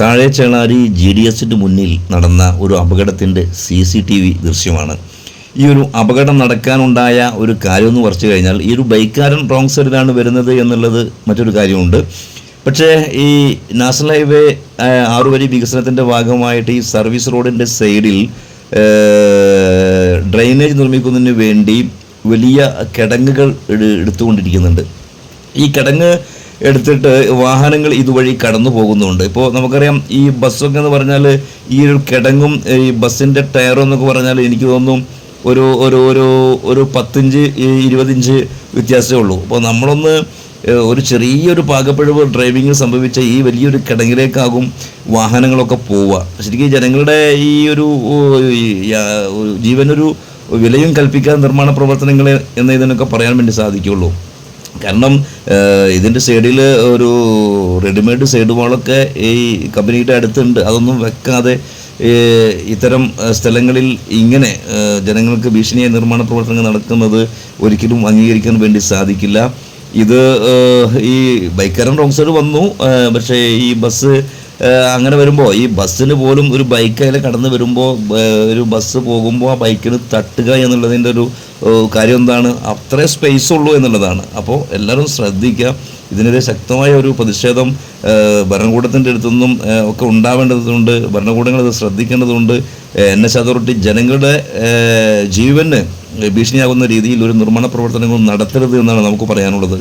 താഴെ Chelari G D എസിന് മുന്നിൽ നടന്ന ഒരു അപകടത്തിന്റെ സി സി ടി വി ദൃശ്യമാണ്. ഈ ഒരു അപകടം നടക്കാനുണ്ടായ ഒരു കാര്യമെന്ന് പറഞ്ഞു കഴിഞ്ഞാൽ ഈ ഒരു ബൈക്കാരൻ റോങ് സൈഡിലാണ് വരുന്നത് എന്നുള്ളത് മറ്റൊരു കാര്യമുണ്ട്. പക്ഷേ ഈ നാഷണൽ ഹൈവേ ആറുവരി വികസനത്തിന്റെ ഭാഗമായിട്ട് ഈ സർവീസ് റോഡിന്റെ സൈഡിൽ ഡ്രെയിനേജ് നിർമ്മിക്കുന്നതിന് വേണ്ടി വലിയ കിടങ്ങുകൾ എടു- എടുത്തുകൊണ്ടിരിക്കുന്നുണ്ട്. ഈ കിടങ്ങ് എടുത്തിട്ട് വാഹനങ്ങൾ ഇതുവഴി കടന്നു പോകുന്നുണ്ട്. ഇപ്പോൾ നമുക്കറിയാം ഈ ബസ്സൊക്കെ എന്ന് പറഞ്ഞാൽ ഈ ഒരു കിടങ്ങും ഈ ബസ്സിന്റെ ടയറും എന്നൊക്കെ പറഞ്ഞാൽ എനിക്ക് തോന്നുന്നു ഒരു ഒരു ഒരു ഒരു പത്തിഞ്ച് ഇരുപതിഞ്ച് വ്യത്യാസമേ ഉള്ളൂ. അപ്പോൾ നമ്മളൊന്ന് ഒരു ചെറിയൊരു പാകപ്പിഴവ് ഡ്രൈവിങ്ങിൽ സംഭവിച്ച ഈ വലിയൊരു കിടങ്ങിലേക്കാകും വാഹനങ്ങളൊക്കെ പോവുക. ശരിക്കും ജനങ്ങളുടെ ഈ ഒരു ജീവനൊരു വിലയും കൽപ്പിക്കാൻ നിർമ്മാണ പ്രവർത്തനങ്ങൾ എന്ന് ഇതിനൊക്കെ പറയാൻ വേണ്ടി സാധിക്കുള്ളൂ കാരണം ഇതിന്റെ സൈഡിൽ ഒരു റെഡിമെയ്ഡ് സൈഡ് വാളൊക്കെ ഈ കമ്പനിയുടെ അടുത്തുണ്ട്. അതൊന്നും വെക്കാതെ ഇത്തരം സ്ഥലങ്ങളിൽ ഇങ്ങനെ ജനങ്ങൾക്ക് ഭീഷണിയായ നിർമ്മാണ പ്രവർത്തനങ്ങൾ നടക്കുന്നത് ഒരിക്കലും അംഗീകരിക്കാൻ വേണ്ടി സാധിക്കില്ല. ഇത് ഈ ബൈക്കാരൻ റോങ് സൈഡ് വന്നു. പക്ഷേ ഈ ബസ് അങ്ങനെ വരുമ്പോൾ ഈ ബസ്സിന് പോലും ഒരു ബൈക്ക് അതിൽ കടന്നു വരുമ്പോൾ ഒരു ബസ് പോകുമ്പോൾ ആ ബൈക്കിന് തട്ടുക എന്നുള്ളതിന്റെ ഒരു കാര്യം എന്താണ്? അത്രേ സ്പേസ് ഉള്ളൂ എന്നുള്ളതാണ്. അപ്പോൾ എല്ലാവരും ശ്രദ്ധിക്കുക. ഇതിനെതിരെ ശക്തമായ ഒരു പ്രതിഷേധം ഭരണകൂടത്തിന്റെ അടുത്തുനിന്നും ഒക്കെ ഉണ്ടാവേണ്ടതുണ്ട്. ഭരണകൂടങ്ങൾ ഇത് ശ്രദ്ധിക്കേണ്ടതുണ്ട്. എൻ എസ് അതോറിറ്റി ജനങ്ങളുടെ ജീവന് ഭീഷണിയാകുന്ന രീതിയിൽ ഒരു നിർമ്മാണ പ്രവർത്തനങ്ങളും നടത്തരുത് എന്നാണ് നമുക്ക് പറയാനുള്ളത്.